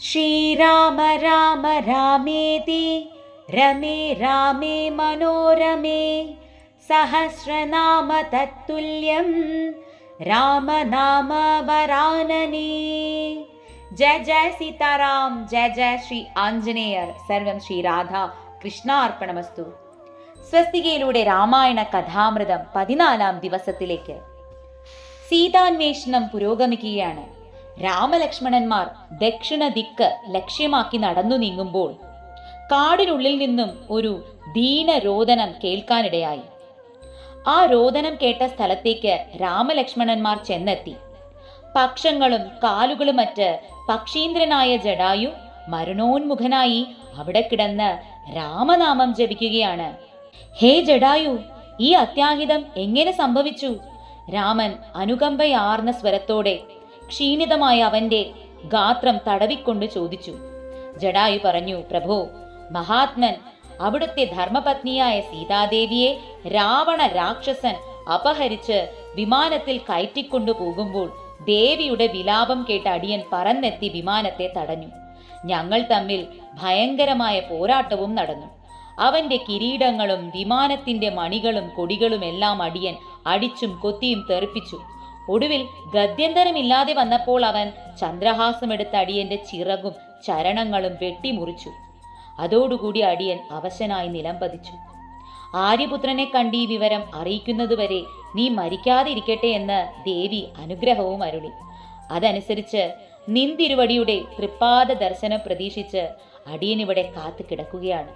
श्रीराम राम रामेति रमे रामे मनोरमे सहस्रनाम तत्तुल्यं रामनाम वरानने जय जय सीताराम जय जय ശ്രീ ആഞ്ജനേയർ സർവം ശ്രീ രാധ കൃഷ്ണാർപ്പണമസ്തു സ്വസ്തികയിലൂടെ രാമായണ കഥാമൃതം പതിനാലാം ദിവസത്തിലേക്ക് സീതാന്വേഷണം പുരോഗമിക്കുകയാണ് രാമലക്ഷ്മണന്മാർ ദക്ഷിണ ദിക്ക് ലക്ഷ്യമാക്കി നടന്നു നീങ്ങുമ്പോൾ കാടിനുള്ളിൽ നിന്നും ഒരു ദീനരോദനം കേൾക്കാനിടയായി. ആ രോദനം കേട്ട സ്ഥലത്തേക്ക് രാമലക്ഷ്മണന്മാർ ചെന്നെത്തി. പക്ഷങ്ങളും കാലുകളും മറ്റ് പക്ഷീന്ദ്രനായ ജഡായു മരണോന്മുഖനായി അവിടെ കിടന്ന് രാമനാമം ജപിക്കുകയാണ്. ഹേ ജഡായു ഈ അത്യാഹിതം എങ്ങനെ സംഭവിച്ചു? രാമൻ അനുകമ്പയാർന്ന സ്വരത്തോടെ ക്ഷീണിതമായ അവന്റെ ഗാത്രം തടവിക്കൊണ്ട് ചോദിച്ചു. ജഡായു പറഞ്ഞു പ്രഭോ മഹാത്മൻ അവിടുത്തെ ധർമ്മപത്നിയായ സീതാദേവിയെ രാവണ രാക്ഷസൻ അപഹരിച്ച് വിമാനത്തിൽ കയറ്റിക്കൊണ്ടു പോകുമ്പോൾ ദേവിയുടെ വിലാപം കേട്ട അടിയൻ പറന്നെത്തി വിമാനത്തെ തടഞ്ഞു. ഞങ്ങൾ തമ്മിൽ ഭയങ്കരമായ പോരാട്ടവും നടന്നു. അവന്റെ കിരീടങ്ങളും വിമാനത്തിന്റെ മണികളും കൊടികളും എല്ലാം അടിയൻ അടിച്ചും കൊത്തിയും തെറിപ്പിച്ചു. ഒടുവിൽ ഗത്യന്തരമില്ലാതെ വന്നപ്പോൾ അവൻ ചന്ദ്രഹാസമെടുത്ത അടിയന്റെ ചിറകും ചരണങ്ങളും വെട്ടിമുറിച്ചു. അതോടുകൂടി അടിയൻ അവശനായി നിലം പതിച്ചു. ആര്യപുത്രനെ കണ്ട് ഈ വിവരം അറിയിക്കുന്നതുവരെ നീ മരിക്കാതിരിക്കട്ടെ എന്ന് ദേവി അനുഗ്രഹവും അരുളി. അതനുസരിച്ച് നിന്തിരുവടിയുടെ തൃപ്പാദ ദർശനം പ്രതീക്ഷിച്ച് അടിയനിവിടെ കാത്തു കിടക്കുകയാണ്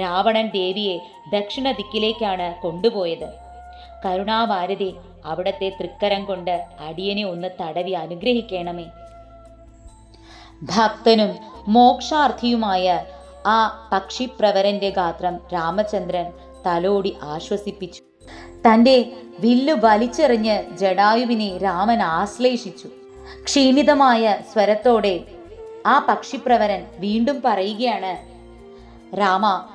രാവണൻ ദേവിയെ ദക്ഷിണ ദിക്കിലേക്കാണ് കൊണ്ടുപോയത്. കരുണാവാരതി അവിടത്തെ തൃക്കരം കൊണ്ട് അടിയനെ ഒന്ന് തടവി അനുഗ്രഹിക്കണമേ. ഭക്തനും മോക്ഷാർത്ഥിയുമായ ആ പക്ഷിപ്രവരന്റെ ഗാത്രം രാമചന്ദ്രൻ തലോടി ആശ്വസിപ്പിച്ചു. തന്റെ വില്ലു വലിച്ചെറിഞ്ഞ് ജഡായുവിനെ രാമൻ ആശ്ലേഷിച്ചു. ക്ഷീണിതമായ സ്വരത്തോടെ ആ പക്ഷിപ്രവരൻ വീണ്ടും പറയുകയാണ് രാമ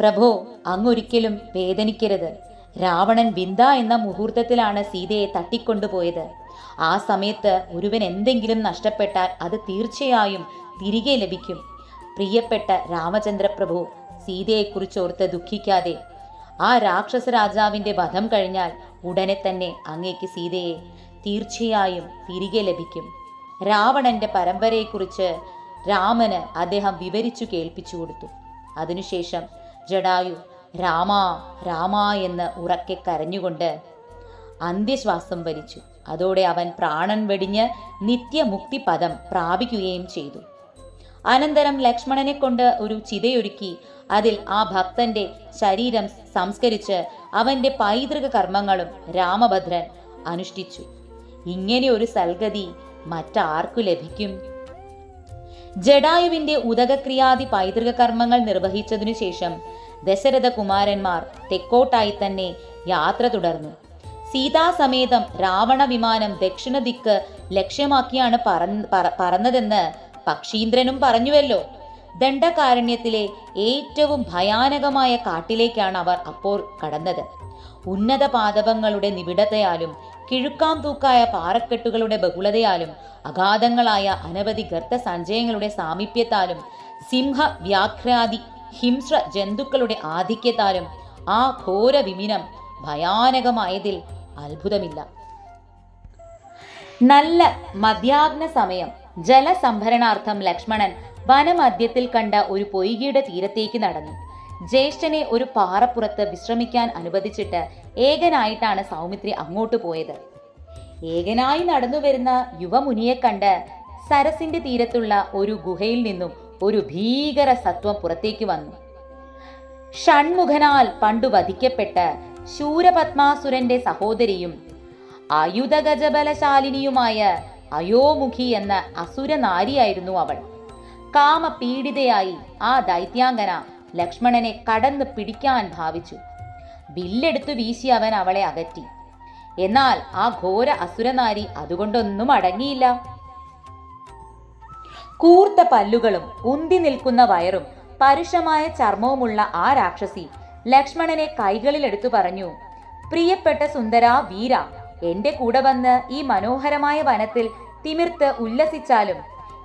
പ്രഭോ അങ്ങൊരിക്കലും വേദനിക്കരുത്. രാവണൻ ബിന്ദ എന്ന മുഹൂർത്തത്തിലാണ് സീതയെ തട്ടിക്കൊണ്ടുപോയത്. ആ സമയത്ത് ഒരുവൻ എന്തെങ്കിലും നഷ്ടപ്പെട്ടാൽ അത് തീർച്ചയായും തിരികെ ലഭിക്കും. പ്രിയപ്പെട്ട രാമചന്ദ്രപ്രഭു സീതയെക്കുറിച്ച് ഓർത്ത് ദുഃഖിക്കാതെ. ആ രാക്ഷസ രാജാവിന്റെ വധം കഴിഞ്ഞാൽ ഉടനെ തന്നെ അങ്ങേക്ക് സീതയെ തീർച്ചയായും തിരികെ ലഭിക്കും. രാവണന്റെ പരമ്പരയെക്കുറിച്ച് രാമന് അദ്ദേഹം വിവരിച്ചു കേൾപ്പിച്ചു കൊടുത്തു. അതിനുശേഷം ജഡായു രാമ രാമ എന്ന് ഉറക്കെ കരഞ്ഞുകൊണ്ട് അന്ത്യശ്വാസം വലിച്ചു. അതോടെ അവൻ പ്രാണൻ വെടിഞ്ഞ് നിത്യമുക്തി പദം പ്രാപിക്കുകയും ചെയ്തു. അനന്തരം ലക്ഷ്മണനെ കൊണ്ട് ഒരു ചിതയൊരുക്കി അതിൽ ആ ഭക്തന്റെ ശരീരം സംസ്കരിച്ച് അവന്റെ പൈതൃക കർമ്മങ്ങളും രാമഭദ്രൻ അനുഷ്ഠിച്ചു. ഇങ്ങനെ ഒരു സൽഗതി മറ്റാർക്കു ലഭിക്കും? ജഡായുവിന്റെ ഉദകക്രിയാദി പൈതൃക കർമ്മങ്ങൾ നിർവഹിച്ചതിനു ശേഷം ദശരഥ കുമാരന്മാർ തെക്കോട്ടായി തന്നെ യാത്ര തുടർന്നു. സീതാസമേതം രാവണ വിമാനം ദക്ഷിണ ദിക്ക് ലക്ഷ്യമാക്കിയാണ് പറന്നതെന്ന് പക്ഷീന്ദ്രനും പറഞ്ഞുവല്ലോ. ദണ്ഡകാരണ്യത്തിലെ ഏറ്റവും ഭയാനകമായ കാട്ടിലേക്കാണ് അവർ അപ്പോൾ കടന്നത്. ഉന്നത പാദവങ്ങളുടെ നിബിഡതയാലും കിഴുക്കാം തൂക്കായ പാറക്കെട്ടുകളുടെ ബഹുളതയാലും അഗാധങ്ങളായ അനവധി ഗർത്ത സഞ്ചയങ്ങളുടെ സാമീപ്യത്താലും സിംഹ വ്യാഘ്രാദി ഹിംസ്ര ജന്തുക്കളുടെ ആധിക്യത്താലും ആ ഘോര വിമിനം ഭയാനകമായതിൽ അത്ഭുതമില്ല. നല്ല മധ്യാഗ്ന സമയം ജലസംഭരണാർത്ഥം ലക്ഷ്മണൻ വനമധ്യത്തിൽ കണ്ട ഒരു പൊയ്കിയുടെ തീരത്തേക്ക് നടന്നു. ജ്യേഷ്ഠനെ ഒരു പാറപ്പുറത്ത് വിശ്രമിക്കാൻ അനുവദിച്ചിട്ട് ഏകനായിട്ടാണ് സൗമിത്രി അങ്ങോട്ട് പോയത്. ഏകനായി നടന്നു വരുന്ന യുവമുനിയെ കണ്ട് സരസിന്റെ തീരത്തുള്ള ഒരു ഗുഹയിൽ നിന്നും ഒരു ഭീകര സത്വം പുറത്തേക്ക് വന്നു. ഷൺമുഖനാൽ പണ്ടു വധിക്കപ്പെട്ട ശൂരപത്മാസുരന്റെ സഹോദരിയും ആയുധഗജബലശാലിനിയുമായ അയോമുഖി എന്ന അസുരനാരിയായിരുന്നു അവൾ. കാമപീഡിതയായി ആ ദൈത്യാംഗന ലക്ഷ്മണനെ കടന്ന് പിടിക്കാൻ ഭാവിച്ചു. ബില്ലെടുത്തു വീശി അവൻ അവളെ അകറ്റി. എന്നാൽ ആ ഘോര അസുരനാരി അതുകൊണ്ടൊന്നും അടങ്ങിയില്ല. കൂർത്ത പല്ലുകളും ഉന്തി നിൽക്കുന്ന വയറും പരുഷമായ ചർമ്മവുമുള്ള ആ രാക്ഷസി ലക്ഷ്മണനെ കൈകളിലെടുത്തു പറഞ്ഞു പ്രിയപ്പെട്ട സുന്ദരാ വീര എന്റെ കൂടെ വന്ന് ഈ മനോഹരമായ വനത്തിൽ തിമിർത്ത് ഉല്ലസിച്ചാലും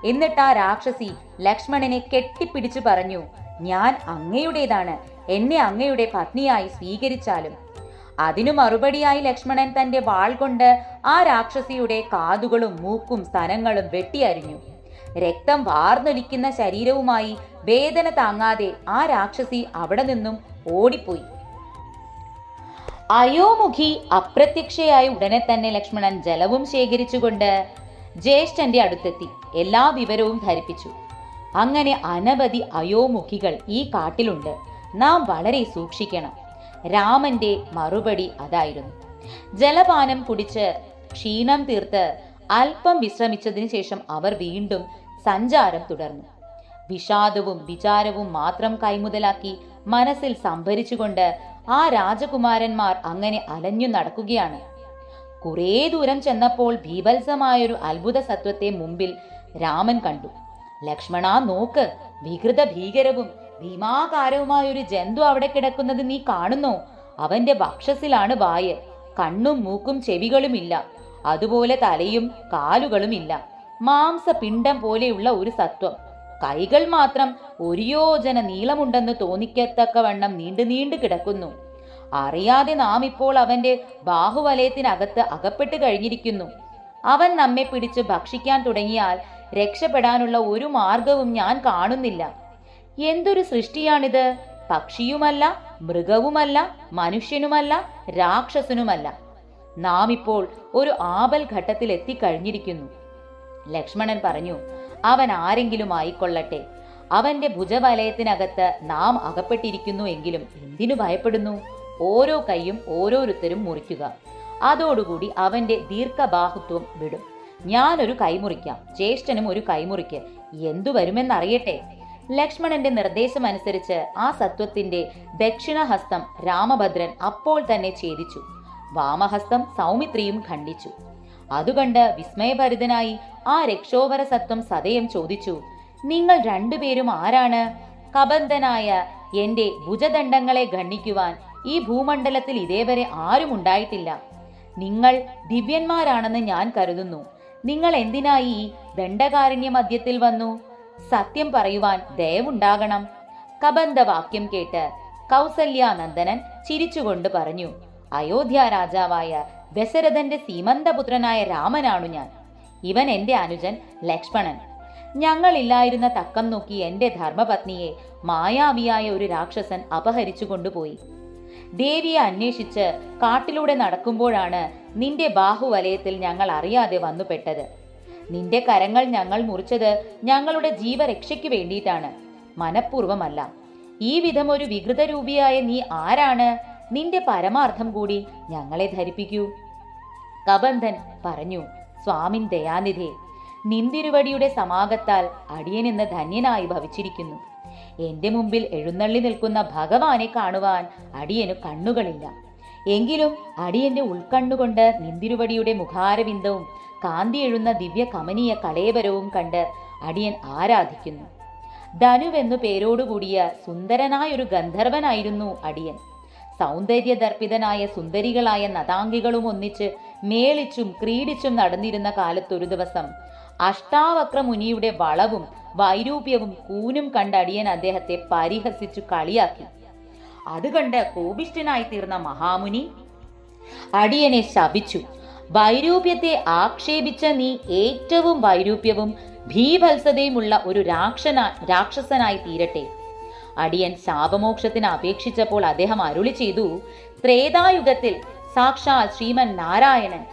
എന്നിട്ട് ആ രാക്ഷസി ലക്ഷ്മണനെ കെട്ടിപ്പിടിച്ചു പറഞ്ഞു ഞാൻ അങ്ങയുടേതാണ് എന്നെ അങ്ങയുടെ പത്നിയായി സ്വീകരിച്ചാലും അതിനു മറുപടിയായി ലക്ഷ്മണൻ തന്റെ വാൾ കൊണ്ട് ആ രാക്ഷസിയുടെ കാതുകളും മൂക്കും സ്ഥലങ്ങളും വെട്ടിയരിഞ്ഞു. രക്തം വാർന്നൊലിക്കുന്ന ശരീരവുമായി വേദന താങ്ങാതെ ആ രാക്ഷസി അവിടെ നിന്നും ഓടിപ്പോയി. അയോമുഖി അപ്രത്യക്ഷയായ ഉടനെ തന്നെ ലക്ഷ്മണൻ ജലവും ശേഖരിച്ചുകൊണ്ട് ജ്യേഷ്ഠന്റെ അടുത്തെത്തി. എല്ലാ വിവരവും ധരിപ്പിച്ചു. അങ്ങനെ അനവധി അയോമുഖികൾ ഈ കാട്ടിലുണ്ട്. നാം വളരെ സൂക്ഷിക്കണം. രാമന്റെ മറുപടി അതായിരുന്നു. ജലപാനം കുടിച്ച് ക്ഷീണം തീർത്ത് അല്പം വിശ്രമിച്ചതിന് ശേഷം അവർ വീണ്ടും സഞ്ചാരം തുടർന്നു. വിഷാദവും വിചാരവും മാത്രം കൈമുതലാക്കി മനസ്സിൽ സംഭരിച്ചുകൊണ്ട് ആ രാജകുമാരന്മാർ അങ്ങനെ അലഞ്ഞു നടക്കുകയാണ്. കുറേ ദൂരം ചെന്നപ്പോൾ ഭീഭത്സമായൊരു അത്ഭുത സത്വത്തെ മുമ്പിൽ രാമൻ കണ്ടു. ലക്ഷ്മണ നോക്ക് വികൃത ഭീകരവും ഭീമാകാരവുമായൊരു ജന്തു അവിടെ കിടക്കുന്നത് നീ കാണുന്നോ? അവന്റെ വക്ഷസിലാണ് വായ്. കണ്ണും മൂക്കും ചെവികളുമില്ല. അതുപോലെ തലയും കാലുകളുമില്ല. മാംസപിണ്ഡം പോലെയുള്ള ഒരു സത്വം. കൈകൾ മാത്രം ഒരു യോജന നീളമുണ്ടെന്ന് തോന്നിക്കത്തക്കവണ്ണം നീണ്ടു നീണ്ടു കിടക്കുന്നു. അറിയാതെ നാം ഇപ്പോൾ അവന്റെ ബാഹുവലയത്തിനകത്ത് അകപ്പെട്ട് കഴിഞ്ഞിരിക്കുന്നു. അവൻ നമ്മെ പിടിച്ച് ഭക്ഷിക്കാൻ തുടങ്ങിയാൽ രക്ഷപ്പെടാനുള്ള ഒരു മാർഗവും ഞാൻ കാണുന്നില്ല. എന്തൊരു സൃഷ്ടിയാണിത്? പക്ഷിയുമല്ല മൃഗവുമല്ല മനുഷ്യനുമല്ല രാക്ഷസനുമല്ല. നാം ഇപ്പോൾ ഒരു ആപൽ ഘട്ടത്തിൽ എത്തിക്കഴിഞ്ഞിരിക്കുന്നു ലക്ഷ്മണൻ പറഞ്ഞു അവൻ ആരെങ്കിലും ആയിക്കൊള്ളട്ടെ. അവന്റെ ഭുജവലയത്തിനകത്ത് നാം അകപ്പെട്ടിരിക്കുന്നു എങ്കിലും എന്തിനു ഭയപ്പെടുന്നു? ഓരോ കൈയും ഓരോരുത്തരും മുറിക്കുക. അതോടുകൂടി അവന്റെ ദീർഘബാഹുത്വം വിടും. ഞാനൊരു കൈമുറിക്കാം ജ്യേഷ്ഠനും ഒരു കൈമുറിക്ക് എന്തു വരുമെന്നറിയട്ടെ? ലക്ഷ്മണന്റെ നിർദ്ദേശം അനുസരിച്ച് ആ സത്വത്തിന്റെ ദക്ഷിണഹസ്തം രാമഭദ്രൻ അപ്പോൾ തന്നെ ഛേദിച്ചു. വാമഹസ്തം സൗമിത്രിയും ഖണ്ഡിച്ചു. അതുകണ്ട് വിസ്മയഭരിതനായി ആ രക്ഷോവര സത്വം സതയം ചോദിച്ചു നിങ്ങൾ രണ്ടുപേരും ആരാണ്? കബന്ധനായ എന്റെ ഭുജദണ്ഡങ്ങളെ ഖണ്ഡിക്കുവാൻ ഈ ഭൂമണ്ഡലത്തിൽ ഇതേവരെ ആരും ഉണ്ടായിട്ടില്ല. നിങ്ങൾ ദിവ്യന്മാരാണെന്ന് ഞാൻ കരുതുന്നു. നിങ്ങൾ എന്തിനായി ദണ്ഡകാരണ്യ മധ്യത്തിൽ വന്നു? സത്യം പറയുവാൻ ദയവുണ്ടാകണം. കബന്ധവാക്യം കേട്ട് കൗസല്യാനന്ദനൻ ചിരിച്ചുകൊണ്ട് പറഞ്ഞു അയോധ്യ രാജാവായ ദശരഥന്റെ സീമന്തപുത്രനായ രാമനാണു ഞാൻ. ഇവൻ എന്റെ അനുജൻ ലക്ഷ്മണൻ. ഞങ്ങളില്ലായിരുന്ന തക്കം നോക്കി എന്റെ ധർമ്മപത്നിയെ മായാവിയായ ഒരു രാക്ഷസൻ അപഹരിച്ചു കൊണ്ടുപോയി. ദേവിയെ അന്വേഷിച്ച് കാട്ടിലൂടെ നടക്കുമ്പോഴാണ് നിന്റെ ബാഹുവലയത്തിൽ ഞങ്ങൾ അറിയാതെ വന്നുപെട്ടത്. നിന്റെ കരങ്ങൾ ഞങ്ങൾ മുറിച്ചത് ഞങ്ങളുടെ ജീവരക്ഷയ്ക്ക് വേണ്ടിയിട്ടാണ്. മനഃപൂർവമല്ല ഈ വിധം ഒരു വികൃതരൂപിയായ നീ ആരാണ്? നിന്റെ പരമാർത്ഥം കൂടി ഞങ്ങളെ ധരിപ്പിക്കൂ. കബന്ധൻ പറഞ്ഞു സ്വാമിൻ ദയാനിധേ നിന്തിരുവടിയുടെ സമാഗത്താൽ അടിയൻ എന്ന ധന്യനായി ഭവിച്ചിരിക്കുന്നു. എന്റെ മുമ്പിൽ എഴുന്നള്ളി നിൽക്കുന്ന ഭഗവാനെ കാണുവാൻ അടിയനു കണ്ണുകളില്ല. എങ്കിലും അടിയന്റെ ഉൾക്കണ്ണുകൊണ്ട് നിന്തിരുവടിയുടെ മുഖാരവിന്ദവും കാന്തി എഴുന്ന ദിവ്യ കമനീയ കളേവരവും കണ്ട് അടിയൻ ആരാധിക്കുന്നു. ധനുവെന്നു പേരോടുകൂടിയ സുന്ദരനായൊരു ഗന്ധർവനായിരുന്നു അടിയൻ. സൗന്ദര്യദർപ്പിതനായ സുന്ദരികളായ നതാംഗികളും ഒന്നിച്ച് മേളിച്ചും ക്രീഡിച്ചും നടന്നിരുന്ന കാലത്തൊരു ദിവസം അഷ്ടാവക്ര മുനിയുടെ വളവും വൈരൂപ്യവും കൂനും കണ്ട അടിയൻ അദ്ദേഹത്തെ പരിഹസിച്ചു കളിയാക്കി. അത് കണ്ട് കോപിഷ്ഠനായി തീർന്ന മഹാമുനി അടിയനെ ശപിച്ചു. വൈരൂപ്യത്തെ ആക്ഷേപിച്ച നീ ഏറ്റവും വൈരൂപ്യവും ഭീഭത്സതയുമുള്ള ഒരു രാക്ഷന രാക്ഷസനായി തീരട്ടെ. അടിയൻ ശാപമോക്ഷത്തിന് അപേക്ഷിച്ചപ്പോൾ അദ്ദേഹം അരുളി ചെയ്തു ത്രേതായുഗത്തിൽ സാക്ഷാൽ ശ്രീമൻ നാരായണൻ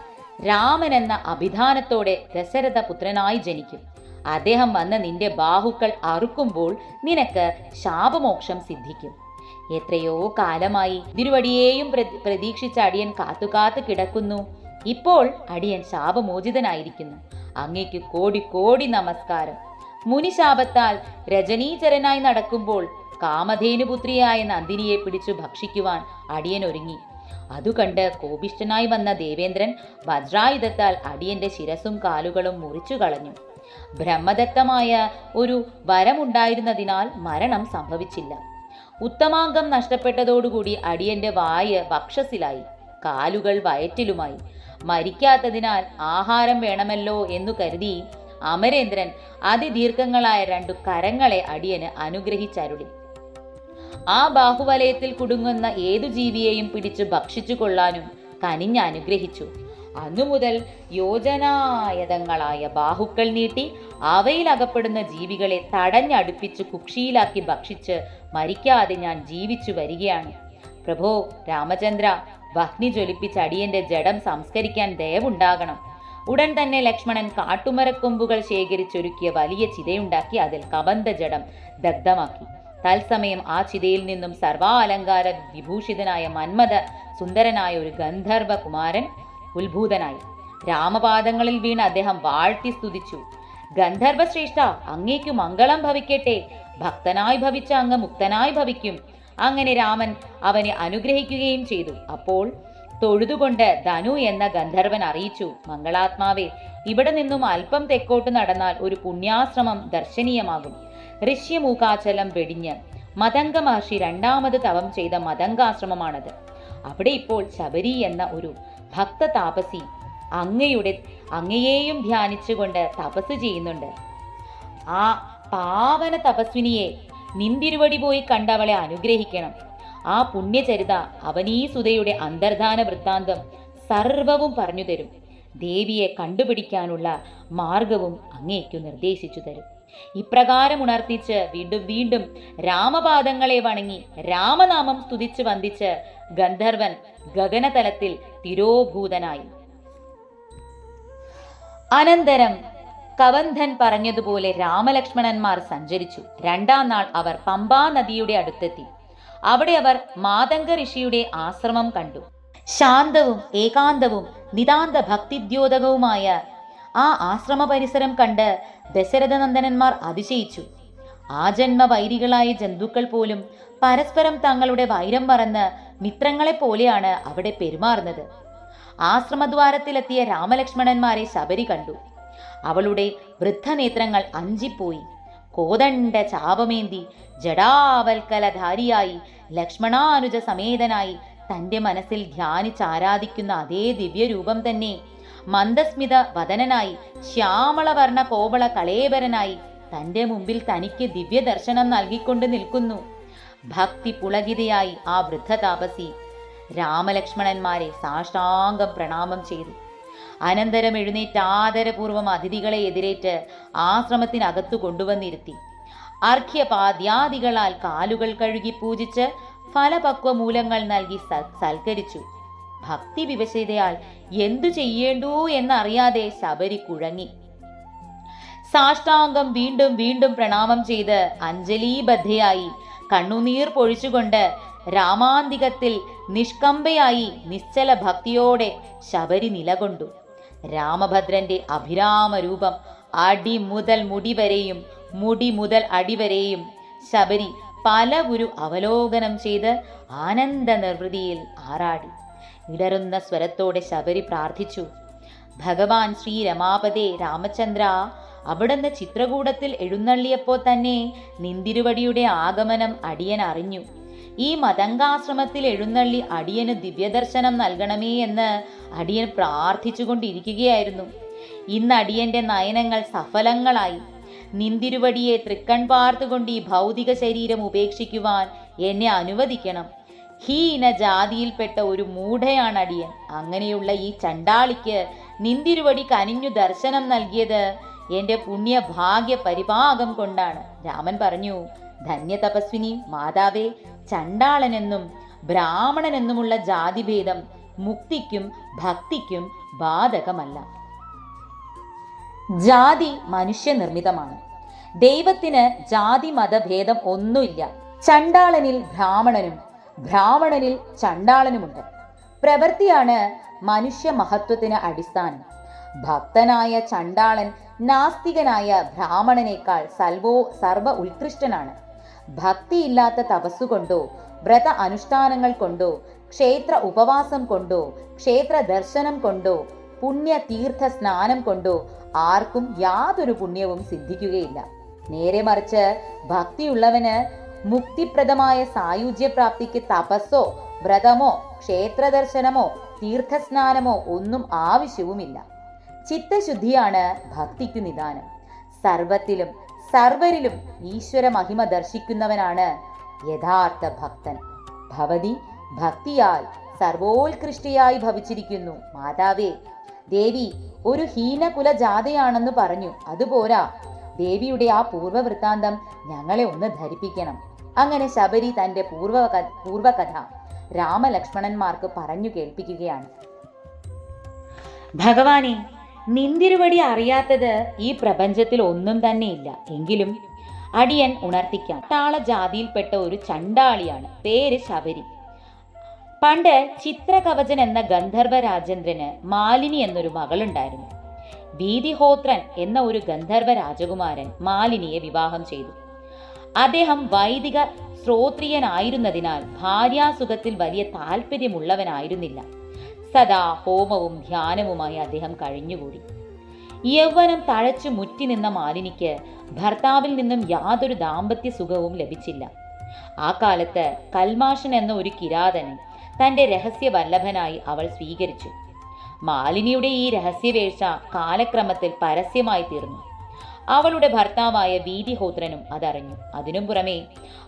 രാമൻ എന്ന അഭിധാനത്തോടെ ദശരഥ പുത്രനായി ജനിക്കും. അദ്ദേഹം വന്ന് നിന്റെ ബാഹുക്കൾ അറുക്കുമ്പോൾ നിനക്ക് ശാപമോക്ഷം സിദ്ധിക്കും. എത്രയോ കാലമായി തിരുവടിയേയും പ്ര- പ്രതീക്ഷിച്ച അടിയൻ കാത്തുകാത്ത് കിടക്കുന്നു. ഇപ്പോൾ അടിയൻ ശാപമോചിതനായിരിക്കുന്നു. അങ്ങേക്ക് കോടി കോടി നമസ്കാരം. മുനിശാപത്താൽ രജനീചരനായി നടക്കുമ്പോൾ കാമധേനുപുത്രിയായ നന്ദിനിയെ പിടിച്ചു ഭക്ഷിക്കുവാൻ അടിയൻ ഒരുങ്ങി അതുകണ്ട് കോപിഷ്ഠനായി വന്ന ദേവേന്ദ്രൻ വജ്രായുധത്താൽ അടിയന്റെ ശിരസും കാലുകളും മുറിച്ചു കളഞ്ഞു. ബ്രഹ്മദത്തമായ ഒരു വരമുണ്ടായിരുന്നതിനാൽ മരണം സംഭവിച്ചില്ല. ഉത്തമാംഗം നഷ്ടപ്പെട്ടതോടുകൂടി അടിയന്റെ വായ് വക്ഷസിലായി കാലുകൾ വയറ്റിലുമായി. മരിക്കാത്തതിനാൽ ആഹാരം വേണമല്ലോ എന്നു കരുതി അമരേന്ദ്രൻ അതിദീർഘങ്ങളായ രണ്ടു കരങ്ങളെ അടിയന് അനുഗ്രഹിച്ചരുളി. ആ ബാഹുവലയത്തിൽ കുടുങ്ങുന്ന ഏതു ജീവിയെയും പിടിച്ചു ഭക്ഷിച്ചു കൊള്ളാനും കനിഞ്ഞ അനുഗ്രഹിച്ചു. അന്നു മുതൽ യോജനായതങ്ങളായ ബാഹുക്കൾ നീട്ടി അവയിൽ അകപ്പെടുന്ന ജീവികളെ തടഞ്ഞടുപ്പിച്ച് കുക്ഷിയിലാക്കി ഭക്ഷിച്ച് മരിക്കാതെ ഞാൻ ജീവിച്ചു വരികയാണ്. പ്രഭോ രാമചന്ദ്ര വഹ്നി ജ്വലിപ്പിച്ച് അടിയന്റെ ജഡം സംസ്കരിക്കാൻ ദയവുണ്ടാകണം. ഉടൻ തന്നെ ലക്ഷ്മണൻ കാട്ടുമരക്കൊമ്പുകൾ ശേഖരിച്ചൊരുക്കിയ വലിയ ചിതയുണ്ടാക്കി അതിൽ കബന്ധ ജഡം ദഗ്ധമാക്കി. തത്സമയം ആ ചിതയിൽ നിന്നും സർവാലങ്കാര വിഭൂഷിതനായ മന്മഥ സുന്ദരനായ ഒരു ഗന്ധർവ കുമാരൻ ഉത്ഭൂതനായി. രാമപാദങ്ങളിൽ വീണ് അദ്ദേഹം വാഴ്ത്തി സ്തുതിച്ചു. ഗന്ധർവശ്രേഷ്ഠ അങ്ങേക്കു മംഗളം ഭവിക്കട്ടെ. ഭക്തനായി ഭവിച്ച അങ്ങ് മുക്തനായി ഭവിക്കും. അങ്ങനെ രാമൻ അവനെ അനുഗ്രഹിക്കുകയും ചെയ്തു. അപ്പോൾ തൊഴുതുകൊണ്ട് ധനു എന്ന ഗന്ധർവൻ അറിയിച്ചു മംഗളാത്മാവേ ഇവിടെ നിന്നും അല്പം തെക്കോട്ട് നടന്നാൽ ഒരു പുണ്യാശ്രമം ദർശനീയമാകും. ഋഷ്യമൂകാചലം വെടിഞ്ഞ് മതംഗ മഹർഷി രണ്ടാമത് തവം ചെയ്ത മതംഗാശ്രമമാണത് അവിടെ ഇപ്പോൾ ശബരി എന്ന ഒരു ഭക്ത താപസി അങ്ങയുടെ അങ്ങയെയും ധ്യാനിച്ചുകൊണ്ട് തപസ് ചെയ്യുന്നുണ്ട്. ആ പാവന തപസ്വിനിയെ നിന്തിരുവടി പോയി കണ്ടവളെ അനുഗ്രഹിക്കണം. ആ പുണ്യചരിത അവനീസുതയുടെ അന്തർധാന വൃത്താന്തം സർവവും പറഞ്ഞു തരും. ദേവിയെ കണ്ടുപിടിക്കാനുള്ള മാർഗവും അങ്ങേക്കു നിർദ്ദേശിച്ചു തരും. ഇപ്രകാരം ഉണർത്തിച്ച് വീണ്ടും വീണ്ടും രാമപാദങ്ങളെ വണങ്ങി രാമനാമം സ്തുതിച്ച് വന്ദിച്ച് ഗന്ധർവൻ ഗഗനതലത്തിൽ തിരോഭൂതനായി. അനന്തരം കവന്ധൻ പറഞ്ഞതുപോലെ രാമലക്ഷ്മണന്മാർ സഞ്ചരിച്ചു. രണ്ടാം നാൾ അവർ പമ്പാ നദിയുടെ അടുത്തെത്തി. അവിടെ അവർ മാതംഗ ഋഷിയുടെ ആശ്രമം കണ്ടു. ശാന്തവും ഏകാന്തവും നിതാന്ത ഭക്തിദ്യോതകവുമായ ആ ആശ്രമ പരിസരം കണ്ട് ദശരഥനന്ദനന്മാർ അതിശയിച്ചു. ആ ജന്മ വൈരികളായ ജന്തുക്കൾ പോലും പരസ്പരം തങ്ങളുടെ വൈരം മറന്ന് മിത്രങ്ങളെ പോലെയാണ് അവിടെ പെരുമാറുന്നത്. ആശ്രമദ്വാരത്തിലെത്തിയ രാമലക്ഷ്മണന്മാരെ ശബരി കണ്ടു. അവളുടെ വൃദ്ധനേത്രങ്ങൾ അഞ്ചിപ്പോയി. കോതണ്ട ചാപമേന്തി ജടാവൽക്കലധാരിയായി ലക്ഷ്മണാനുജ സമേതനായി തന്റെ മനസ്സിൽ ധ്യാനിച്ചാരാധിക്കുന്ന അതേ ദിവ്യരൂപം തന്നെ മന്ദസ്മിത വദനനായി ശ്യാമളവർണ കോവള കളേബരനായി തന്റെ മുമ്പിൽ തനിക്ക് ദിവ്യദർശനം നൽകിക്കൊണ്ട് നിൽക്കുന്നു. ഭക്തി പുളകിതയായി ആ വൃദ്ധ താപസി രാമലക്ഷ്മണന്മാരെ സാഷ്ടാംഗം പ്രണാമം ചെയ്തു. അനന്തരം എഴുന്നേറ്റ് ആദരപൂർവം അതിഥികളെ എതിരേറ്റ് ആശ്രമത്തിനകത്തു കൊണ്ടുവന്നിരുത്തി. അർഘ്യപാദ്യാദികളാൽ കാലുകൾ കഴുകി പൂജിച്ച് ഫലപക്വമൂലങ്ങൾ നൽകി സൽക്കരിച്ചു. ഭക്തി വിവശതയാൽ എന്തു ചെയ്യേണ്ടൂ എന്നറിയാതെ ശബരി കുഴങ്ങി. സാഷ്ടാംഗം വീണ്ടും വീണ്ടും പ്രണാമം ചെയ്ത് അഞ്ജലീബദ്ധയായി. കണ്ണുനീർ പൊഴിച്ചുകൊണ്ട് രാമാന്തികത്തിൽ നിഷ്കമ്പയായി നിശ്ചല ഭക്തിയോടെ ശബരി നിലകൊണ്ടു. രാമഭദ്രന്റെ അഭിരാമ രൂപം അടി മുതൽ മുടിവരെയും മുടി മുതൽ അടിവരെയും ശബരി പല ഗുരു അവലോകനം ചെയ്ത് ആനന്ദ നിർവൃതിയിൽ ആറാടി. ഇടറുന്ന സ്വരത്തോടെ ശബരി പ്രാർത്ഥിച്ചു. ഭഗവാൻ ശ്രീ രമാപതേ രാമചന്ദ്ര അവിടുന്ന് ചിത്രകൂടത്തിൽ എഴുന്നള്ളിയപ്പോൾ തന്നെ നിന്തിരുവടിയുടെ ആഗമനം അടിയൻ അറിഞ്ഞു. ഈ മതങ്കാശ്രമത്തിൽ എഴുന്നള്ളി അടിയന് ദിവ്യദർശനം നൽകണമേ എന്ന് അടിയൻ പ്രാർത്ഥിച്ചുകൊണ്ടിരിക്കുകയായിരുന്നു. ഇന്ന് അടിയന്റെ നയനങ്ങൾ സഫലങ്ങളായി. നിന്തിരുവടിയെ തൃക്കൺ പാർത്തുകൊണ്ട് ഈ ഭൗതിക ശരീരം ഉപേക്ഷിക്കുവാൻ എന്നെ അനുവദിക്കണം. ഹീന ജാതിയിൽപ്പെട്ട ഒരു മൂഢയാണ് അടിയൻ. അങ്ങനെയുള്ള ഈ ചണ്ടാളിക്ക് നിന്തിരുവടി കനിഞ്ഞു ദർശനം നൽകിയത് എന്റെ പുണ്യഭാഗ്യ പരിപാകം കൊണ്ടാണ്. രാമൻ പറഞ്ഞു ധന്യ തപസ്വിനി മാതാവേ ചണ്ടാളനെന്നും ബ്രാഹ്മണനെന്നുമുള്ള ജാതിഭേദം മുക്തിക്കും ഭക്തിക്കും ബാധകമല്ല. ജാതി മനുഷ്യനിർമ്മിതമാണ്. ദൈവത്തിന് ജാതി മതഭേദം ഒന്നുമില്ല. ചണ്ടാളനിൽ ബ്രാഹ്മണനും ബ്രാഹ്മണനിൽ ചണ്ടാളനുമുണ്ട്. പ്രവൃത്തിയാണ് മനുഷ്യ മഹത്വത്തിന് അടിസ്ഥാനം. ഭക്തനായ ചണ്ടാളൻ നാസ്തികനായ ബ്രാഹ്മണനേക്കാൾ സൽവോ സർവ ഉത്കൃഷ്ടനാണ്. ഭക്തിയില്ലാത്ത തപസ്സുകൊണ്ടോ വ്രത അനുഷ്ഠാനങ്ങൾ കൊണ്ടോ ക്ഷേത്ര ഉപവാസം കൊണ്ടോ ക്ഷേത്ര ദർശനം കൊണ്ടോ പുണ്യ തീർത്ഥ സ്നാനം കൊണ്ടോ ആർക്കും യാതൊരു പുണ്യവും സിദ്ധിക്കുകയില്ല. നേരെ മറിച്ച് ഭക്തിയുള്ളവന് മുക്തിപ്രദമായ സായുജ്യപ്രാപ്തിക്ക് തപസ്സോ വ്രതമോ ക്ഷേത്രദർശനമോ തീർത്ഥസ്നാനമോ ഒന്നും ആവശ്യവുമില്ല. ചിത്തശുദ്ധിയാണ് ഭക്തിക്കു നിദാനം. സർവത്തിലും സർവരിലും ഈശ്വര മഹിമ ദർശിക്കുന്നവനാണ് യഥാർത്ഥ ഭക്തൻ. ഭവതി ഭക്തിയാൽ സർവോത്കൃഷ്ടയായി ഭവിച്ചിരിക്കുന്നു. മാതാവേ ദേവി ഒരു ഹീനകുല ജാതയാണെന്ന് പറഞ്ഞു. അതുപോരാ ദേവിയുടെ ആ പൂർവവൃത്താന്തം ഞങ്ങളെ ഒന്ന് ധരിപ്പിക്കണം. അങ്ങനെ ശബരി തന്റെ പൂർവ പൂർവകഥ രാമലക്ഷ്മണന്മാർക്ക് പറഞ്ഞു കേൾപ്പിക്കുകയാണ്. ഭഗവാനെ നിന്തിരുവടി അറിയാത്തത് ഈ പ്രപഞ്ചത്തിൽ ഒന്നും തന്നെയില്ല എങ്കിലും അടിയൻ ഉണർത്തിക്കാം. താള ജാതിയിൽപ്പെട്ട ഒരു ചണ്ടാളിയാണ്. പേര് ശബരി. പണ്ട് ചിത്രകവചൻ എന്ന ഗന്ധർവ രാജേന്ദ്രന് മാലിനി എന്നൊരു മകളുണ്ടായിരുന്നു. ഭീതിഹോത്രൻ എന്ന ഒരു ഗന്ധർവ രാജകുമാരൻ മാലിനിയെ വിവാഹം ചെയ്തു. അദ്ദേഹം വൈദിക ശ്രോത്രിയനായിരുന്നതിനാൽ ഭാര്യാസുഖത്തിൽ വലിയ താല്പര്യമുള്ളവനായിരുന്നില്ല. സദാ ഹോമവും ധ്യാനവുമായി അദ്ദേഹം കഴിഞ്ഞുകൂടി. യൗവനം തഴച്ചു മുറ്റി നിന്ന മാലിനിക്ക് ഭർത്താവിൽ നിന്നും യാതൊരു ദാമ്പത്യ സുഖവും ലഭിച്ചില്ല. ആ കാലത്ത് കൽമാഷൻ എന്ന ഒരു കിരാതനെ രഹസ്യ വല്ലഭനായി അവൾ സ്വീകരിച്ചു. മാലിനിയുടെ ഈ രഹസ്യവേഴ്ച കാലക്രമത്തിൽ പരസ്യമായി തീർന്നു. അവളുടെ ഭർത്താവായ വീതിഹോത്രനും അതറിഞ്ഞു. അതിനു പുറമെ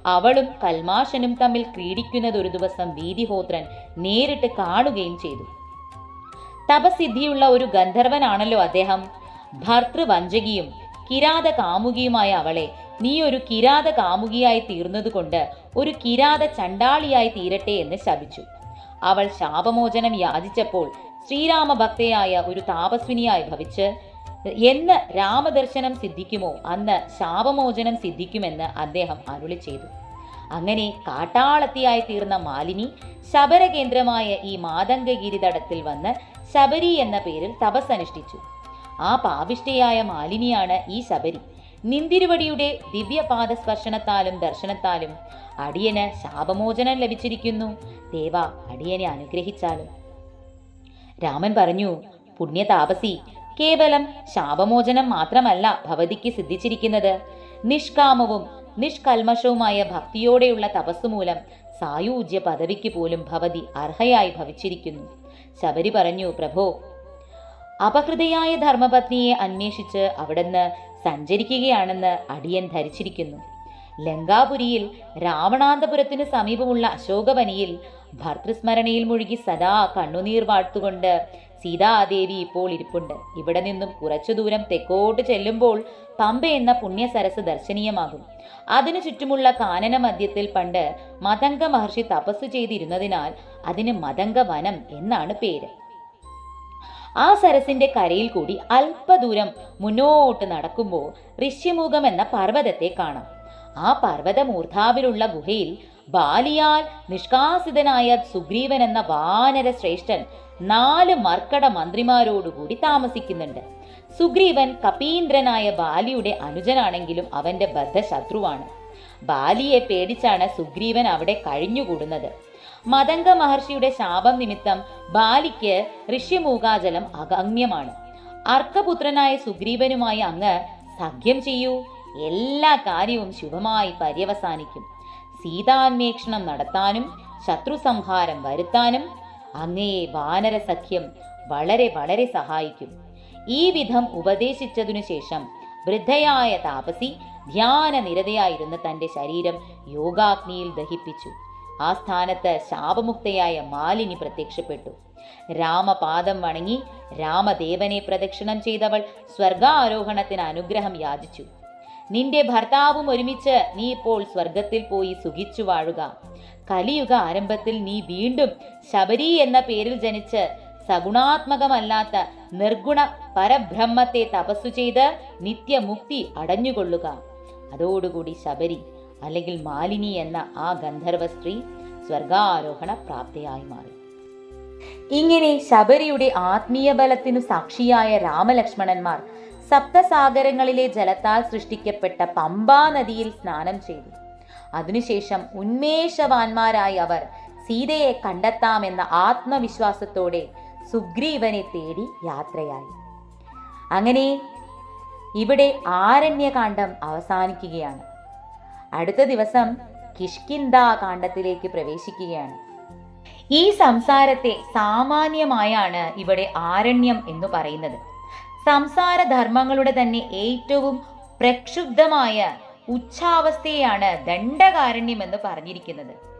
അവളും കൽമാഷനും തമ്മിൽ ക്രീഡിക്കുന്നത് ഒരു ദിവസം വീതിഹോത്രൻ നേരിട്ട് കാണുകയും ചെയ്തു. തപസിദ്ധിയുള്ള ഒരു ഗന്ധർവനാണല്ലോ അദ്ദേഹം. ഭർത്തൃവഞ്ചകിയും കിരാത കാമുകിയുമായ അവളെ നീ ഒരു കിരാത കാമുകിയായി തീർന്നതുകൊണ്ട് ഒരു കിരാത ചണ്ടാളിയായി തീരട്ടെ എന്ന് ശപിച്ചു. അവൾ ശാപമോചനം യാചിച്ചപ്പോൾ ശ്രീരാമഭക്തയായ ഒരു താപസ്വിനിയായി ഭവിച്ച് എന്ന് രാമദർശനം സിദ്ധിക്കുമോ? അന്ന് ശാപമോചനം സിദ്ധിക്കുമെന്ന് അദ്ദേഹം അരുളി ചെയ്തു. അങ്ങനെ കാട്ടാളത്തിയായി തീർന്ന മാലിനി ശബരകേന്ദ്രമായ ഈ മാതംഗഗിരിതടത്തിൽ വന്ന് ശബരി എന്ന പേരിൽ തപസ്സനുഷ്ഠിച്ചു. ആ പാപിഷ്ടയായ മാലിനിയാണ് ഈ ശബരി. നിന്തിരുവടിയുടെ ദിവ്യപാദ സ്പർശനത്താലും ദർശനത്താലും അടിയന് ശാപമോചനം ലഭിച്ചിരിക്കുന്നു. ദേവ അടിയനെ അനുഗ്രഹിച്ചാലും. രാമൻ പറഞ്ഞു പുണ്യ താപസി കേവലം ശാപമോചനം മാത്രമല്ല ഭവതിക്ക് സിദ്ധിച്ചിരിക്കുന്നത്. നിഷ്കാമവും നിഷ്കൽമഷവുമായ ഭക്തിയോടെയുള്ള തപസ്സുമൂലം സായൂജ്യ പദവിക്ക് പോലും ഭവതി അർഹയായി ഭവിച്ചിരിക്കുന്നു. ശബരി പറഞ്ഞു പ്രഭോ അപഹൃതയായ ധർമ്മപത്നിയെ അന്വേഷിച്ച് അവിടുന്ന് സഞ്ചരിക്കുകയാണെന്ന് അടിയൻ ധരിച്ചിരിക്കുന്നു. ലങ്കാപുരിയിൽ രാവണാന്തപുരത്തിന് സമീപമുള്ള അശോകവനിയിൽ ഭർത്തൃസ്മരണയിൽ മുഴുകി സദാ കണ്ണുനീർ വാഴ്ത്തുകൊണ്ട് സീതാദേവി ഇപ്പോൾ ഇരിപ്പുണ്ട്. ഇവിടെ നിന്നും കുറച്ചു ദൂരം തെക്കോട്ട് ചെല്ലുമ്പോൾ പമ്പ എന്ന പുണ്യസരസ് ദർശനീയമാകും. അതിനു ചുറ്റുമുള്ള കാനന മധ്യത്തിൽ പണ്ട് മതംഗ മഹർഷി തപസ് ചെയ്തിരുന്നതിനാൽ അതിന് മതംഗ വനം എന്നാണ് പേര്. ആ സരസിന്റെ കരയിൽ കൂടി അല്പദൂരം മുന്നോട്ട് നടക്കുമ്പോൾ ഋഷ്യമുഖം എന്ന പർവതത്തെ കാണാം. ആ പർവതമൂർധാവിലുള്ള ഗുഹയിൽ ബാലിയാൽ നിഷ്കാസിതനായ സുഗ്രീവൻ എന്ന വാനര ശ്രേഷ്ഠൻ നാല് മർക്കട മന്ത്രിമാരോടുകൂടി താമസിക്കുന്നുണ്ട്. സുഗ്രീവൻ കപീന്ദ്രനായ ബാലിയുടെ അനുജനാണെങ്കിലും അവന്റെ ബദ്ധശത്രുവാണ്. ബാലിയെ പേടിച്ചാണ് സുഗ്രീവൻ അവിടെ കഴിഞ്ഞുകൂടുന്നത്. മതംഗ മഹർഷിയുടെ ശാപം നിമിത്തം ബാലിക്ക് ഋഷ്യമൂകാജലം അഗമ്യമാണ്. അർക്കപുത്രനായ സുഗ്രീവനുമായി അങ്ങ് സഖ്യം ചെയ്യൂ. എല്ലാ കാര്യവും ശുഭമായി പര്യവസാനിക്കും. സീതാന്വേഷണം നടത്താനും ശത്രു സംഹാരം വരുത്താനും അങ്ങയെ വാനര സഖ്യം വളരെ വളരെ സഹായിക്കും. ഈ വിധം ഉപദേശിച്ചതിനു ശേഷം വൃദ്ധയായ താപസി ധ്യാന നിരതയായിരുന്ന തന്റെ ശരീരം യോഗാഗ്നിയിൽ ദഹിപ്പിച്ചു. ആ സ്ഥാനത്ത് ശാപമുക്തയായ മാലിനി പ്രത്യക്ഷപ്പെട്ടു. രാമപാദം വണങ്ങി രാമദേവനെ പ്രദക്ഷിണം ചെയ്തവൾ സ്വർഗാരോഹണത്തിന് അനുഗ്രഹം യാചിച്ചു. നിന്റെ ഭർത്താവും ഒരുമിച്ച് നീ ഇപ്പോൾ സ്വർഗത്തിൽ പോയി സുഖിച്ചു വാഴുക. കലിയുഗ ആരംഭത്തിൽ നീ വീണ്ടും ശബരി എന്ന പേരിൽ ജനിച്ച് സഗുണാത്മകമല്ലാത്ത നിർഗുണ പരബ്രഹ്മത്തെ തപസ്സു ചെയ്ത് നിത്യമുക്തി അടഞ്ഞുകൊള്ളുക. അതോടുകൂടി ശബരി അല്ലെങ്കിൽ മാലിനി എന്ന ആ ഗന്ധർവ സ്ത്രീ സ്വർഗാരോഹണ പ്രാപ്തിയായി മാറി. ഇങ്ങനെ ശബരിയുടെ ആത്മീയ ബലത്തിനു സാക്ഷിയായ രാമലക്ഷ്മണന്മാർ സപ്തസാഗരങ്ങളിലെ ജലത്താൽ സൃഷ്ടിക്കപ്പെട്ട പമ്പാ നദിയിൽ സ്നാനം ചെയ്തു. അതിനുശേഷം ഉന്മേഷവാന്മാരായി അവർ സീതയെ കണ്ടെത്താമെന്ന ആത്മവിശ്വാസത്തോടെ സുഗ്രീവനെ തേടി യാത്രയായി. അങ്ങനെ ഇവിടെ ആരണ്യകാന്ഡം അവസാനിക്കുകയാണ്. അടുത്ത ദിവസം കിഷ്കിന്ദ കാണ്ഡത്തിലേക്ക് പ്രവേശിക്കുകയാണ്. ഈ സംസാരത്തെ സാമാന്യമായാണ് ഇവിടെ ആരണ്യം എന്ന് പറയുന്നത്. സംസാര ധർമ്മങ്ങളുടെ തന്നെ ഏറ്റവും പ്രക്ഷുബ്ധമായ ഉച്ഛാവസ്ഥയാണ് ദണ്ഡകാരണ്യം എന്ന് പറഞ്ഞിരിക്കുന്നത്.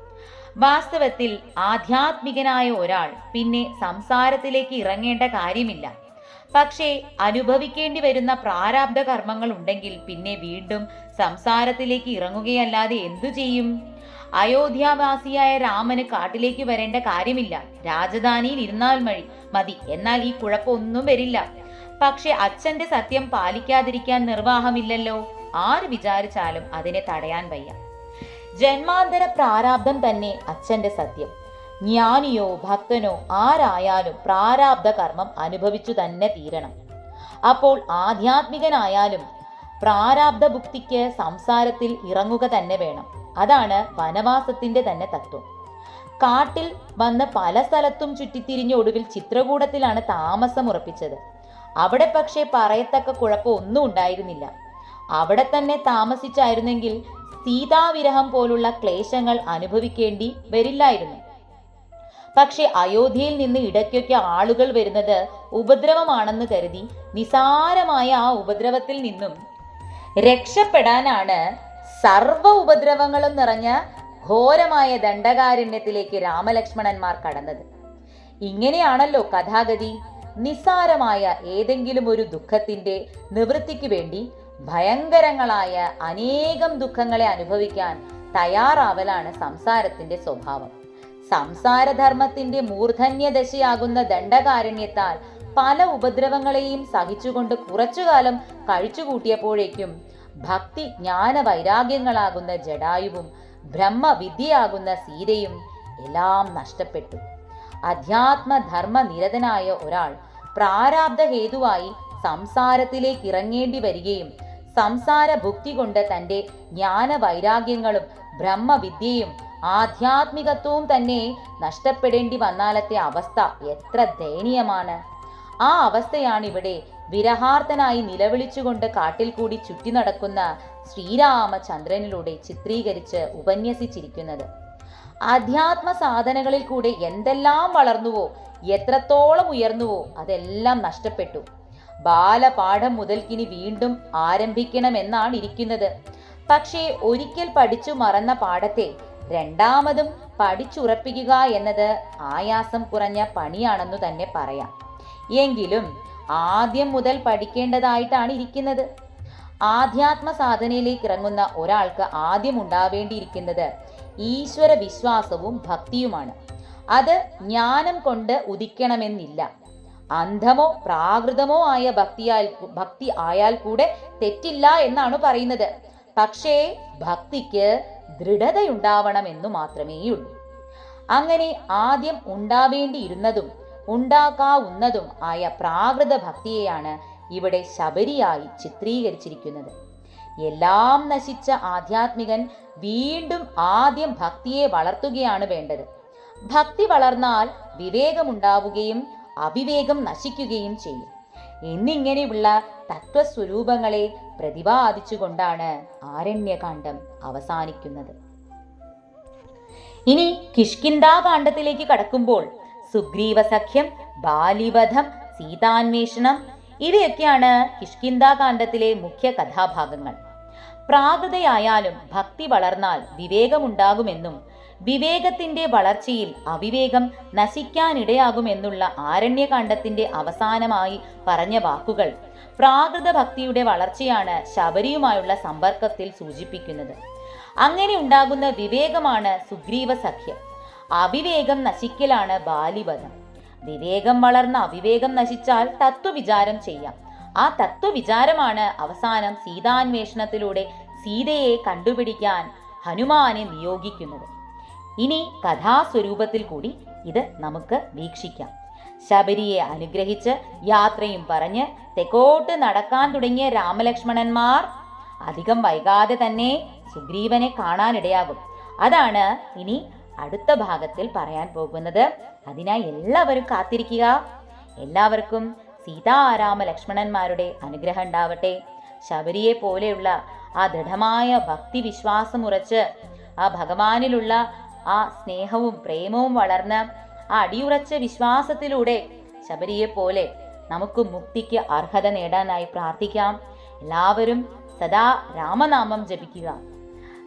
വാസ്തവത്തിൽ ആധ്യാത്മികനായ ഒരാൾ പിന്നെ സംസാരത്തിലേക്ക് ഇറങ്ങേണ്ട കാര്യമില്ല. പക്ഷേ അനുഭവിക്കേണ്ടി വരുന്ന പ്രാരാബ്ധ കർമ്മങ്ങൾ ഉണ്ടെങ്കിൽ പിന്നെ വീണ്ടും സംസാരത്തിലേക്ക് ഇറങ്ങുകയല്ലാതെ എന്തു ചെയ്യും? അയോധ്യാവാസിയായ രാമന് കാട്ടിലേക്ക് വരേണ്ട കാര്യമില്ല. രാജധാനിയിൽ ഇരുന്നാൽ മതി മതി. എന്നാൽ ഈ കുഴപ്പമൊന്നും വരില്ല. പക്ഷെ അച്ഛന്റെ സത്യം പാലിക്കാതിരിക്കാൻ നിർവാഹമില്ലല്ലോ. ആര് വിചാരിച്ചാലും അതിനെ തടയാൻ വയ്യ. ജന്മാന്തര പ്രാരാബ്ദം തന്നെ അച്ഛന്റെ സത്യം. ജ്ഞാനിയോ ഭക്തനോ ആരായാലും പ്രാരാബ്ദ കർമ്മം അനുഭവിച്ചു തന്നെ തീരണം. അപ്പോൾ ആധ്യാത്മികനായാലും പ്രാരാബ്ദ ഭുക്തിക്ക് സംസാരത്തിൽ ഇറങ്ങുക തന്നെ വേണം. അതാണ് വനവാസത്തിന്റെ തന്നെ തത്വം. കാട്ടിൽ വന്ന് പല സ്ഥലത്തും ചുറ്റിത്തിരിഞ്ഞ ഒടുവിൽ ചിത്രകൂടത്തിലാണ് താമസം ഉറപ്പിച്ചത് അവിടെ പക്ഷേ പറയത്തക്ക കുഴപ്പമൊന്നും ഉണ്ടായിരുന്നില്ല. അവിടെ തന്നെ താമസിച്ചായിരുന്നെങ്കിൽ സീതാവിരഹം പോലുള്ള ക്ലേശങ്ങൾ അനുഭവിക്കേണ്ടി വരില്ലായിരുന്നു. പക്ഷെ അയോധ്യയിൽ നിന്ന് ഇടയ്ക്കൊക്കെ ആളുകൾ വരുന്നത് ഉപദ്രവമാണെന്ന് കരുതി നിസാരമായ ആ ഉപദ്രവത്തിൽ നിന്നും രക്ഷപ്പെടാനാണ് സർവ ഉപദ്രവങ്ങളും നിറഞ്ഞ ഘോരമായ ദണ്ഡകാരണ്യത്തിലേക്ക് രാമലക്ഷ്മണന്മാർ കടന്നത്. ഇങ്ങനെയാണല്ലോ കഥാഗതി നിസ്സാരമായ ഏതെങ്കിലും ഒരു ദുഃഖത്തിന്റെ നിവൃത്തിക്ക് വേണ്ടി ഭയങ്കരങ്ങളായ അനേകം ദുഃഖങ്ങളെ അനുഭവിക്കാൻ തയ്യാറാവലാണ് സംസാരത്തിന്റെ സ്വഭാവം. സംസാരധർമ്മത്തിന്റെ മൂർധന്യദശയാകുന്ന ദണ്ഡകാരണ്യത്താൽ പല ഉപദ്രവങ്ങളെയും സഹിച്ചുകൊണ്ട് കുറച്ചുകാലം കഴിച്ചുകൂട്ടിയപ്പോഴേക്കും ഭക്തി ജ്ഞാന വൈരാഗ്യങ്ങളാകുന്ന ജഡായുവും ബ്രഹ്മവിദ്യയാകുന്ന സീതയും എല്ലാം നഷ്ടപ്പെട്ടു. അധ്യാത്മധർമ്മ നിരതനായ ഒരാൾ പ്രാരാബ്ധ ഹേതുവായി സംസാരത്തിലേക്ക് ഇറങ്ങേണ്ടി വരികയും സംസാര ഭുക്തി കൊണ്ട് തന്റെ ജ്ഞാന വൈരാഗ്യങ്ങളും ബ്രഹ്മവിദ്യയും ആധ്യാത്മികത്വവും തന്നെ നഷ്ടപ്പെടേണ്ടി വന്നാലത്തെ അവസ്ഥ എത്ര ദയനീയമാണ്. ആ അവസ്ഥയാണ് ഇവിടെ വിരഹാർത്തനായി നിലവിളിച്ചുകൊണ്ട് കാട്ടിൽ കൂടി ചുറ്റി നടക്കുന്ന ശ്രീരാമചന്ദ്രനിലൂടെ ചിത്രീകരിച്ച് ഉപന്യസിച്ചിരിക്കുന്നത്. അധ്യാത്മ സാധനകളിൽ കൂടെ എന്തെല്ലാം വളർന്നുവോ എത്രത്തോളം ഉയർന്നുവോ അതെല്ലാം നഷ്ടപ്പെട്ടു. ബാലപാഠം മുതൽക്കിനി വീണ്ടും ആരംഭിക്കണമെന്നാണ് ഇരിക്കുന്നത് പക്ഷേ ഒരിക്കൽ പഠിച്ചു മറന്ന പാഠത്തെ രണ്ടാമതും പഠിച്ചുറപ്പിക്കുക എന്നത് ആയാസം കുറഞ്ഞ പണിയാണെന്നു തന്നെ പറയാം. എങ്കിലും ആദ്യം മുതൽ പഠിക്കേണ്ടതായിട്ടാണ് ഇരിക്കുന്നത് ആധ്യാത്മ സാധനയിലേക്ക് ഇറങ്ങുന്ന ഒരാൾക്ക് ആദ്യം ഉണ്ടാവേണ്ടിയിരിക്കുന്നത് ഈശ്വര വിശ്വാസവും ഭക്തിയുമാണ്. അത് ജ്ഞാനം കൊണ്ട് ഉദിക്കണമെന്നില്ല. അന്ധമോ പ്രാകൃതമോ ആയ ഭക്തിയാൽ ഭക്തി ആയാൽ കൂടെ തെറ്റില്ല എന്നാണ് പറയുന്നത്. പക്ഷേ ഭക്തിക്ക് ദൃഢതയുണ്ടാവണമെന്നു മാത്രമേയുള്ളൂ. അങ്ങനെ ആദ്യം ഉണ്ടാവേണ്ടിയിരുന്നതും ഉണ്ടാക്കാവുന്നതും ആയ പ്രാകൃത ഭക്തിയെയാണ് ഇവിടെ ശബരിയായി ചിത്രീകരിച്ചിരിക്കുന്നത്. എല്ലാം നശിച്ച ആധ്യാത്മികൻ വീണ്ടും ആദ്യം ഭക്തിയെ വളർത്തുകയാണ് വേണ്ടത്. ഭക്തി വളർന്നാൽ വിവേകമുണ്ടാവുകയും അവിവേകം നശിക്കുകയും ചെയ്യും. എന്നിങ്ങനെയുള്ള തത്വസ്വരൂപങ്ങളെ പ്രതിപാദിച്ചുകൊണ്ടാണ് ആരണ്യകാന്ഡം അവസാനിക്കുന്നത്. ഇനി കിഷ്കിന്താകാന്ഡത്തിലേക്ക് കടക്കുമ്പോൾ സുഗ്രീവ സഖ്യം ബാലിവധം സീതാന്വേഷണം ഇവയൊക്കെയാണ് കിഷ്കിന്താകാന്ഡത്തിലെ മുഖ്യ കഥാഭാഗങ്ങൾ. പ്രാകൃതയായാലും ഭക്തി വളർന്നാൽ വിവേകമുണ്ടാകുമെന്നും വിവേകത്തിന്റെ വളർച്ചയിൽ അവിവേകം നശിക്കാനിടയാകുമെന്നുള്ള ആരണ്യകാണ്ഡത്തിന്റെ അവസാനമായി പറഞ്ഞ വാക്കുകൾ. പ്രാകൃത ഭക്തിയുടെ വളർച്ചയാണ് ശബരിയുമായുള്ള സമ്പർക്കത്തിൽ സൂചിപ്പിക്കുന്നത്. അങ്ങനെ ഉണ്ടാകുന്ന വിവേകമാണ് സുഗ്രീവ സഖ്യം. അവിവേകം നശിക്കലാണ് ബാലിവധം വിവേകം വളർന്ന അവിവേകം നശിച്ചാൽ തത്വവിചാരം ചെയ്യാം. ആ തത്വവിചാരമാണ് അവസാനം സീതാന്വേഷണത്തിലൂടെ സീതയെ കണ്ടുപിടിക്കാൻ ഹനുമാനെ നിയോഗിക്കുന്നത്. ഇനി കഥാസ്വരൂപത്തിൽ കൂടി ഇത് നമുക്ക് വീക്ഷിക്കാം. ശബരിയെ അനുഗ്രഹിച്ച് യാത്രയും പറഞ്ഞ് തെക്കോട്ട് നടക്കാൻ തുടങ്ങിയ രാമലക്ഷ്മണന്മാർ അധികം വൈകാതെ തന്നെ സുഗ്രീവനെ കാണാനിടയാകും. അതാണ് ഇനി അടുത്ത ഭാഗത്തിൽ പറയാൻ പോകുന്നത്. അതിനായി എല്ലാവരും കാത്തിരിക്കുക. എല്ലാവർക്കും സീതാരാമ ലക്ഷ്മണന്മാരുടെ അനുഗ്രഹം ഉണ്ടാവട്ടെ. ശബരിയെ പോലെയുള്ള ആ ദൃഢമായ ഭക്തി വിശ്വാസം വിശ്വാസമുറച്ച് ആ ഭഗവാനിലുള്ള ആ സ്നേഹവും പ്രേമവും വളർന്ന് ആ അടിയുറച്ച വിശ്വാസത്തിലൂടെ ശബരിയെ പോലെ നമുക്ക് മുക്തിക്ക് അർഹത നേടാനായി പ്രാർത്ഥിക്കാം. എല്ലാവരും സദാ രാമനാമം ജപിക്കുക.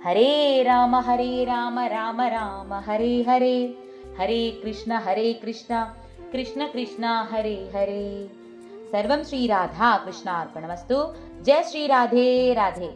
ഹരേ രാമ ഹരേ രാമ രാമ രാമ ഹരേ ഹരേ. ഹരേ കൃഷ്ണ ഹരേ കൃഷ്ണ. കൃഷ്ണ കൃഷ്ണ ഹരേ ഹരേ. സർവം ശ്രീ രാധാ കൃഷ്ണാർപ്പണമസ്തു ജയ ശ്രീ രാധേ രാധേ.